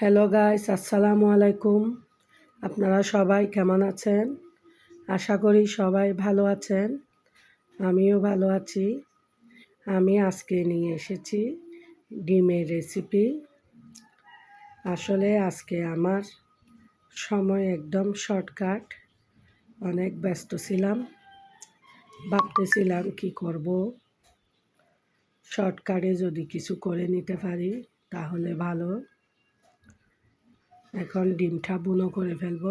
Hello guys আসসালামু আলাইকুম আপনারা সবাই কেমন আছেন? আশা করি সবাই ভালো আছেন। আমিও ভালো আছি। আমি আজকে নিয়ে এসেছি ডিমের রেসিপি আসলে আজকে আমার সময় একদম শর্টকাট অনেক ব্যস্ত ছিলাম। ভাবতেছিলাম কি করব? শর্টকাটে যদি কিছু করে নিতে পারি, তাহলে ভালো। এখন ডিমটা বুনো করে ফেলব।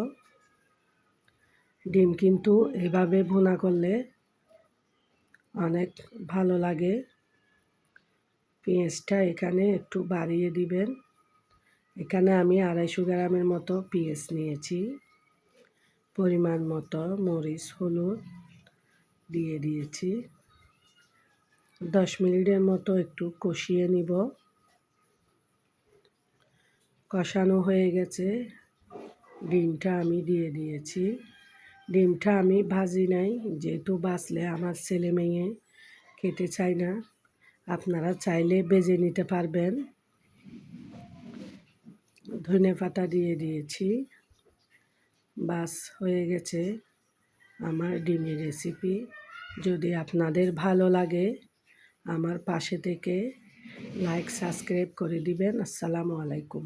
ডিম কিন্তু এভাবে ভুনা করলে অনেক ভালো লাগে। পেঁয়াজটা এখানে একটু বাড়িয়ে দিবেন। এখানে আমি আড়াইশো গ্রামের মতো পেঁয়াজ নিয়েছি। পরিমাণ মতো মরিচ, হলুদ দিয়ে দিয়েছি। দশ মিনিটের মতো একটু কষিয়ে নিব। কষানো হয়ে গেছে। ডিমটা আমি দিয়ে দিয়েছি। ডিমটা আমি ভাজি নাই, যেহেতু বাঁচলে আমার ছেলে মেয়ে খেতে চায় না। আপনারা চাইলে বেজে নিতে পারবেন। ধনে পাতা দিয়ে দিয়েছি। বাস হয়ে গেছে আমার ডিমের রেসিপি। যদি আপনাদের ভালো লাগে, আমার পাশে থেকে লাইক, সাবস্ক্রাইব করে দিবেন। আসসালামু আলাইকুম।